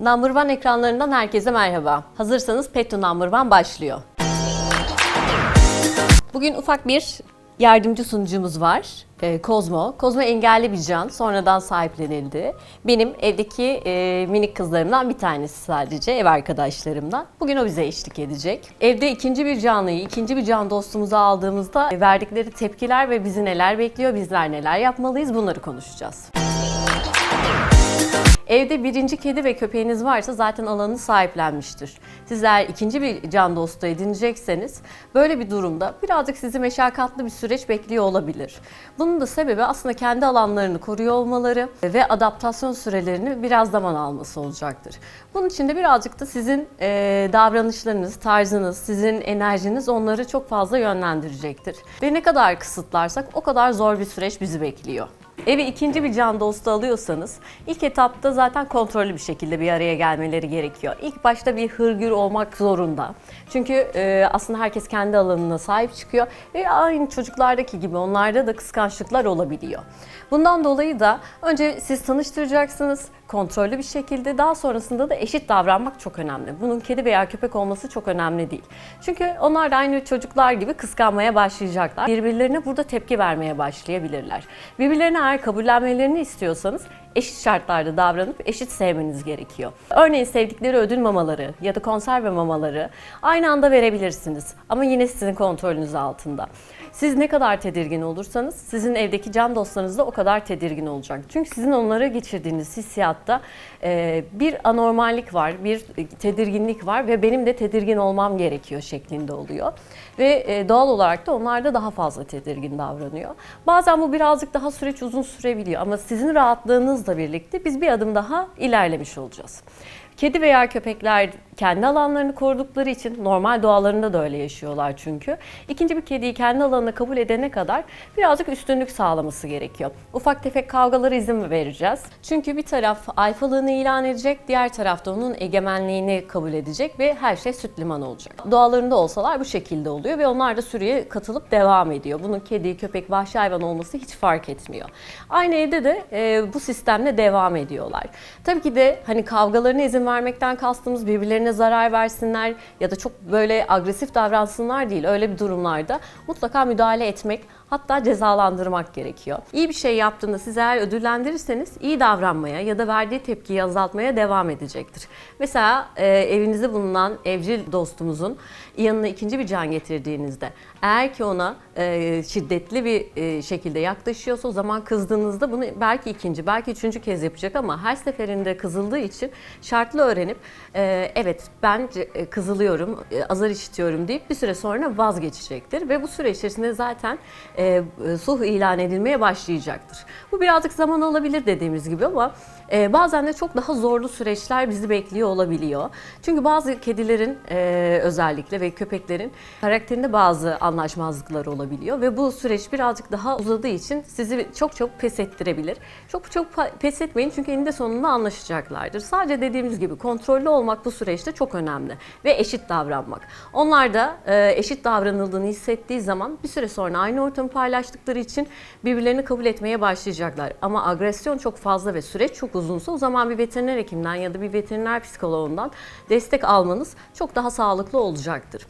Number One ekranlarından herkese merhaba. Hazırsanız Pet to Number One başlıyor. Bugün ufak bir yardımcı sunucumuz var. Ee, Kozmo. Kozmo engelli bir can. Sonradan sahiplenildi. Benim evdeki e, minik kızlarımdan bir tanesi sadece. Ev arkadaşlarımdan. Bugün o bize eşlik edecek. Evde ikinci bir canlıyı, ikinci bir can dostumuzu aldığımızda e, verdikleri tepkiler ve bizi neler bekliyor, bizler neler yapmalıyız bunları konuşacağız. Evde birinci kedi ve köpeğiniz varsa zaten alanı sahiplenmiştir. Sizler ikinci bir can dostu edinecekseniz böyle bir durumda birazcık sizi meşakkatli bir süreç bekliyor olabilir. Bunun da sebebi aslında kendi alanlarını koruyor olmaları ve adaptasyon sürelerini biraz zaman alması olacaktır. Bunun için de birazcık da sizin e, davranışlarınız, tarzınız, sizin enerjiniz onları çok fazla yönlendirecektir. Ve ne kadar kısıtlarsak o kadar zor bir süreç bizi bekliyor. Evi ikinci bir can dostu alıyorsanız ilk etapta zaten kontrollü bir şekilde bir araya gelmeleri gerekiyor. İlk başta bir hırgür olmak zorunda. Çünkü e, aslında herkes kendi alanına sahip çıkıyor ve aynı çocuklardaki gibi onlarda da kıskançlıklar olabiliyor. Bundan dolayı da önce siz tanıştıracaksınız kontrollü bir şekilde daha sonrasında da eşit davranmak çok önemli. Bunun kedi veya köpek olması çok önemli değil. Çünkü onlar da aynı çocuklar gibi kıskanmaya başlayacaklar. Birbirlerine burada tepki vermeye başlayabilirler. Birbirlerine eğer kabullenmelerini istiyorsanız eşit şartlarda davranıp eşit sevmeniz gerekiyor. Örneğin sevdikleri ödül mamaları ya da konserve mamaları aynı anda verebilirsiniz ama yine sizin kontrolünüz altında. Siz ne kadar tedirgin olursanız sizin evdeki can dostlarınız da o kadar tedirgin olacak. Çünkü sizin onlara geçirdiğiniz hissiyatta e, bir anormallik var, bir tedirginlik var ve benim de tedirgin olmam gerekiyor şeklinde oluyor. Ve e, doğal olarak da onlar da daha fazla tedirgin davranıyor. Bazen bu birazcık daha süreç uzun sürebiliyor ama sizin rahatlığınızla birlikte biz bir adım daha ilerlemiş olacağız. Kedi veya köpekler kendi alanlarını korudukları için normal doğalarında da öyle yaşıyorlar çünkü. İkinci bir kediyi kendi alanına kabul edene kadar birazcık üstünlük sağlaması gerekiyor. Ufak tefek kavgalara izin vereceğiz. Çünkü bir taraf alfalığını ilan edecek, diğer tarafta onun egemenliğini kabul edecek ve her şey süt liman olacak. Doğalarında olsalar bu şekilde oluyor ve onlar da sürüye katılıp devam ediyor. Bunun kedi, köpek, vahşi hayvan olması hiç fark etmiyor. Aynı evde de e, bu sistemle devam ediyorlar. Tabii ki de hani kavgalarına izin vermekten kastımız birbirlerine zarar versinler ya da çok böyle agresif davransınlar değil. Öyle bir durumlarda mutlaka müdahale etmek hatta cezalandırmak gerekiyor. İyi bir şey yaptığında siz eğer ödüllendirirseniz iyi davranmaya ya da verdiği tepkiyi azaltmaya devam edecektir. Mesela e, evinizde bulunan evcil dostumuzun yanına ikinci bir can getirdiğinizde eğer ki ona e, şiddetli bir e, şekilde yaklaşıyorsa o zaman kızdığınızda bunu belki ikinci belki üçüncü kez yapacak ama her seferinde kızıldığı için şartlı öğrenip e, evet ben e, kızılıyorum, e, azar işitiyorum deyip bir süre sonra vazgeçecektir ve bu süre içerisinde zaten e, sulh ilan edilmeye başlayacaktır. Bu birazcık zaman alabilir dediğimiz gibi ama e, bazen de çok daha zorlu süreçler bizi bekliyor olabiliyor. Çünkü bazı kedilerin e, özellikle ve köpeklerin karakterinde bazı anlaşmazlıklar olabiliyor ve bu süreç birazcık daha uzadığı için sizi çok çok pes ettirebilir. Çok çok pes etmeyin çünkü eninde sonunda anlaşacaklardır. Sadece dediğimiz gibi kontrollü olmak bu süreçte çok önemli ve eşit davranmak. Onlar da e, eşit davranıldığını hissettiği zaman bir süre sonra aynı ortamı paylaştıkları için birbirlerini kabul etmeye başlayacaklar. Ama agresyon çok fazla ve süreç çok uzunsa o zaman bir veteriner hekimden ya da bir veteriner psikoloğundan destek almanız çok daha sağlıklı olacaktır.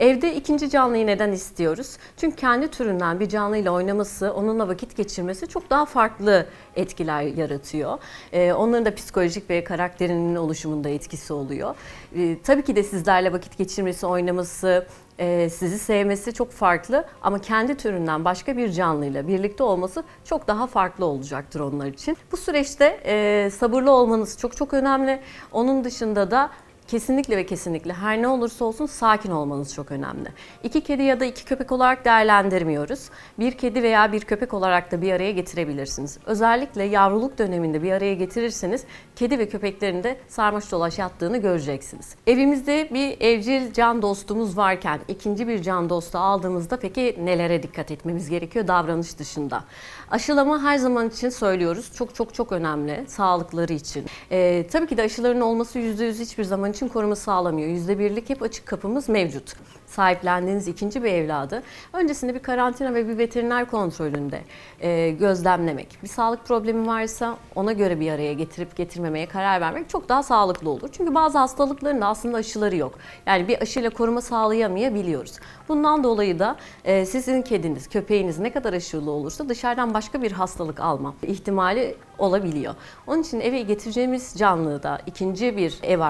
Evde ikinci canlıyı neden istiyoruz? Çünkü kendi türünden bir canlıyla oynaması, onunla vakit geçirmesi çok daha farklı etkiler yaratıyor. Ee, onların da psikolojik ve karakterinin oluşumunda etkisi oluyor. Ee, tabii ki de sizlerle vakit geçirmesi, oynaması, e, sizi sevmesi çok farklı ama kendi türünden başka bir canlıyla birlikte olması çok daha farklı olacaktır onlar için. Bu süreçte e, sabırlı olmanız çok çok önemli. Onun dışında da Kesinlikle ve kesinlikle her ne olursa olsun sakin olmanız çok önemli. İki kedi ya da iki köpek olarak değerlendirmiyoruz. Bir kedi veya bir köpek olarak da bir araya getirebilirsiniz. Özellikle yavruluk döneminde bir araya getirirseniz kedi ve köpeklerin de sarmaş dolaş yattığını göreceksiniz. Evimizde bir evcil can dostumuz varken ikinci bir can dostu aldığımızda peki nelere dikkat etmemiz gerekiyor davranış dışında? Aşılama her zaman için söylüyoruz. Çok çok çok önemli sağlıkları için. Ee, tabii ki de aşıların olması %100 hiçbir zaman için koruma sağlamıyor. %1'lik hep açık kapımız mevcut. sahiplendiğiniz ikinci bir evladı öncesinde bir karantina ve bir veteriner kontrolünde e, gözlemlemek, bir sağlık problemi varsa ona göre bir araya getirip getirmemeye karar vermek çok daha sağlıklı olur. Çünkü bazı hastalıkların da aslında aşıları yok. Yani bir aşıyla koruma sağlayamayabiliyoruz. Bundan dolayı da e, sizin kediniz, köpeğiniz ne kadar aşılı olursa dışarıdan başka bir hastalık alma ihtimali olabiliyor. Onun için eve getireceğimiz canlıda, ikinci bir ev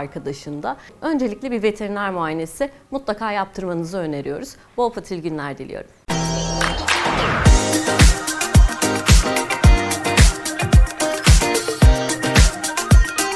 arkadaşında öncelikle bir veteriner muayenesi mutlaka yaptırmanızı öneriyoruz. Bol patil günler diliyorum.